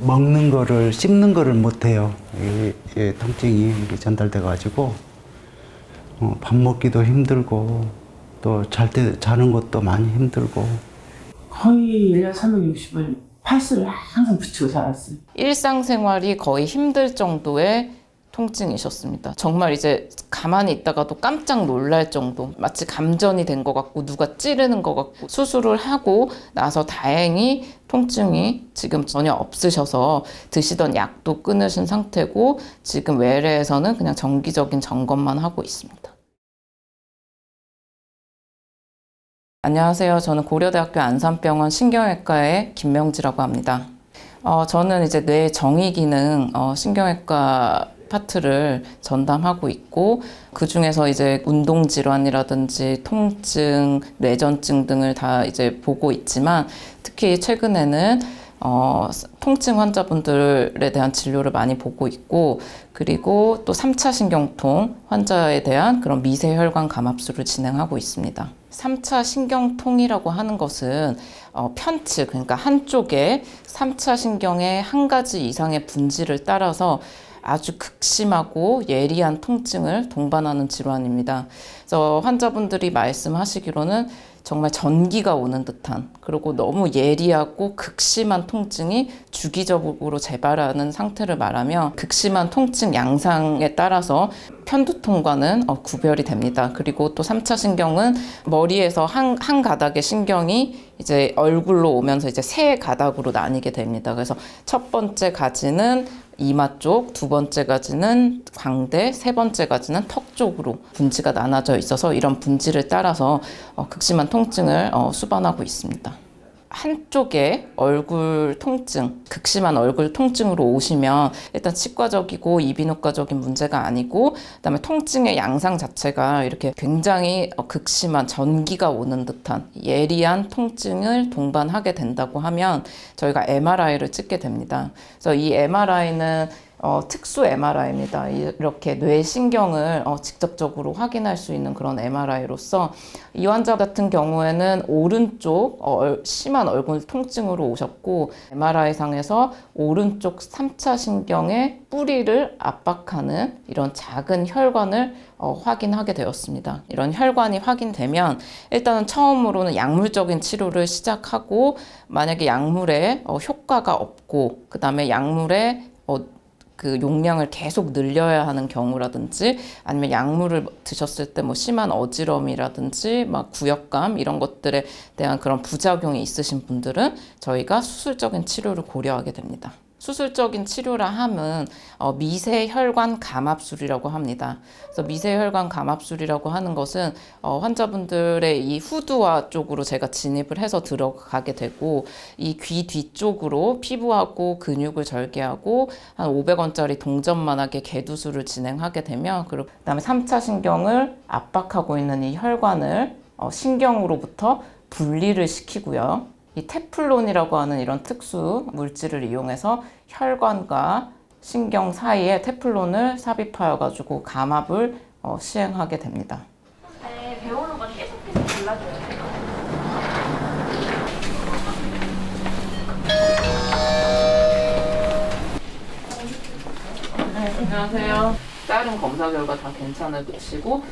먹는 거를 씹는 거를 못 해요. 이, 이 통증이 전달돼 가지고 어, 밥 먹기도 힘들고 또 잘 때 자는 것도 많이 힘들고 거의 1년 360일 팔스를 항상 붙이고 살았어요. 일상생활이 거의 힘들 정도의 통증이셨습니다. 정말 이제 가만히 있다가도 깜짝 놀랄 정도, 마치 감전이 된 것 같고 누가 찌르는 것 같고 수술을 하고 나서 다행히 통증이 지금 전혀 없으셔서 드시던 약도 끊으신 상태고 지금 외래에서는 그냥 정기적인 점검만 하고 있습니다. 안녕하세요. 저는 고려대학교 안산병원 신경외과의 김명지라고 합니다. 어, 저는 이제 뇌 정의 기능 어, 신경외과 파트를 전담하고 있고 그 중에서 이제 운동 질환이라든지 통증, 뇌전증 등을 다 이제 보고 있지만 특히 최근에는 어, 통증 환자분들에 대한 진료를 많이 보고 있고 그리고 또 3차 신경통 환자에 대한 그런 미세혈관 감압술을 진행하고 있습니다. 3차 신경통이라고 하는 것은 어, 편측, 그러니까 한쪽에 3차 신경의 한 가지 이상의 분지를 따라서 아주 극심하고 예리한 통증을 동반하는 질환입니다. 그래서 환자분들이 말씀하시기로는 정말 전기가 오는 듯한 그리고 너무 예리하고 극심한 통증이 주기적으로 재발하는 상태를 말하며 극심한 통증 양상에 따라서 편두통과는 어, 구별이 됩니다. 그리고 또 3차 신경은 머리에서 한, 한 가닥의 신경이 이제 얼굴로 오면서 이제 세 가닥으로 나뉘게 됩니다. 그래서 첫 번째 가지는 이마 쪽, 두 번째 가지는 광대, 세 번째 가지는 턱 쪽으로 분지가 나눠져 있어서 이런 분지를 따라서 어, 극심한 통증을 어, 수반하고 있습니다. 한쪽에 얼굴 통증, 극심한 얼굴 통증으로 오시면 일단 치과적이고 이비인후과적인 문제가 아니고 그다음에 통증의 양상 자체가 이렇게 굉장히 어, 극심한 전기가 오는 듯한 예리한 통증을 동반하게 된다고 하면 저희가 MRI를 찍게 됩니다. 그래서 이 MRI는 어, 특수 MRI입니다. 이렇게 뇌신경을 어, 직접적으로 확인할 수 있는 그런 MRI로서 이 환자 같은 경우에는 오른쪽 어, 얼- 심한 얼굴 통증으로 오셨고 MRI상에서 오른쪽 3차 신경의 뿌리를 압박하는 이런 작은 혈관을 어, 확인하게 되었습니다. 이런 혈관이 확인되면 일단은 처음으로는 약물적인 치료를 시작하고 만약에 약물에 어, 효과가 없고 그 다음에 약물에 어, 그 용량을 계속 늘려야 하는 경우라든지 아니면 약물을 드셨을 때 뭐 심한 어지럼이라든지 막 구역감 이런 것들에 대한 그런 부작용이 있으신 분들은 저희가 수술적인 치료를 고려하게 됩니다. 수술적인 치료라 함은 어, 미세혈관 감압술이라고 합니다. 그래서 미세혈관 감압술이라고 하는 것은 어, 환자분들의 이 후두와 쪽으로 제가 진입을 해서 들어가게 되고 이 귀 뒤쪽으로 피부하고 근육을 절개하고 한 500원짜리 동전만하게 개두술을 진행하게 되면 그리고 그다음에 3차 신경을 압박하고 있는 이 혈관을 어, 신경으로부터 분리를 시키고요. 이 테플론이라고 하는 이런 특수 물질을 이용해서 혈관과 신경 사이에 테플론을 삽입하여 가지고 감압을 어, 시행하게 됩니다. 네, 배우는 건 계속 계속 골라줘야 돼요. 안녕하세요. 다른 검사 결과 다 괜찮으시고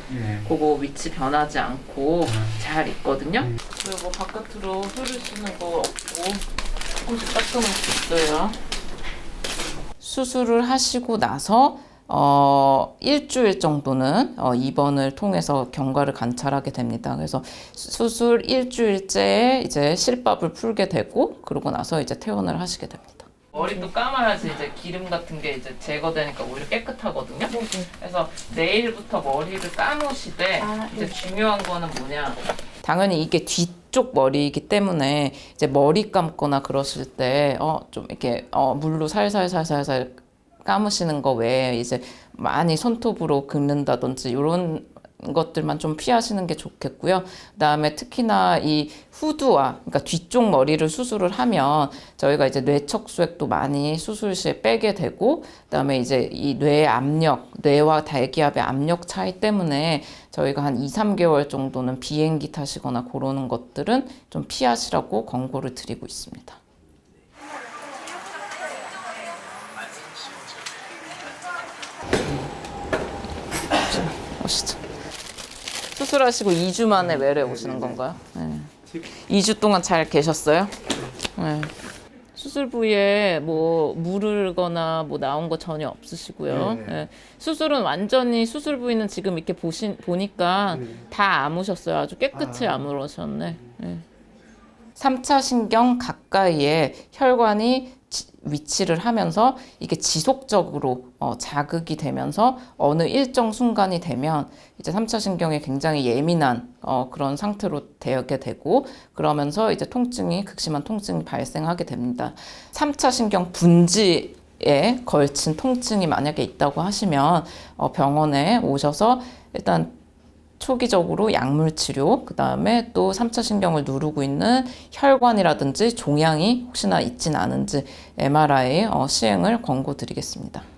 그거 위치 변하지 않고 잘 있거든요. 그리고 뭐 바깥으로 흐르 시는 거 없고 옷이 따끔했어요. 수술을 하시고 나서 어, 일주일 정도는 어, 입원을 통해서 경과를 관찰하게 됩니다. 그래서 수술 일주일째에 이제 실밥을 풀게 되고 그러고 나서 이제 퇴원을 하시게 됩니다. 머리도 감아야지 이제 기름 같은 게 이제 제거되니까 오히려 깨끗하거든요. 그래서 내일부터 머리를 감으시되 이제 중요한 거는 뭐냐? 당연히 이게 뒤쪽 머리이기 때문에 이제 머리 감거나 그러실 때어 좀 이렇게 어 물로 살살살살살 감으시는 거 외에 이제 많이 손톱으로 긁는다든지 이런 것들만 좀 피하시는 게 좋겠고요. 그다음에 특히나 이 후두와 그러니까 뒤쪽 머리를 수술을 하면 저희가 이제 뇌척 수액도 많이 수술 시에 빼게 되고 그다음에 이제 이뇌 압력, 뇌와 대기압의 압력 차이 때문에 저희가 한 2, 3개월 정도는 비행기 타시거나 그러는 것들은 좀 피하시라고 권고를 드리고 있습니다. 오시죠. 수술하시고 2주 만에 외래 오시는 건가요? 네. 2주 동안 잘 계셨어요? 네. 수술 부위에 뭐 무르거나 뭐 나온 거 전혀 없으시고요. 네. 수술은 완전히 수술 부위는 지금 이렇게 보신 보니까 다 아무셨어요. 아주 깨끗이 아물으셨네. 네. 3차 신경 가까이에 혈관이 지- 위치를 하면서 이게 지속적으로 어, 자극이 되면서 어느 일정 순간이 되면 이제 3차 신경에 굉장히 예민한 어, 그런 상태로 되게 되고 그러면서 이제 통증이 극심한 통증이 발생하게 됩니다. 3차 신경 분지 에 걸친 통증이 만약에 있다고 하시면 어, 병원에 오셔서 일단 초기적으로 약물 치료, 그 다음에 또 3차 신경을 누르고 있는 혈관이라든지 종양이 혹시나 있진 않은지 MRI 어, 시행을 권고드리겠습니다.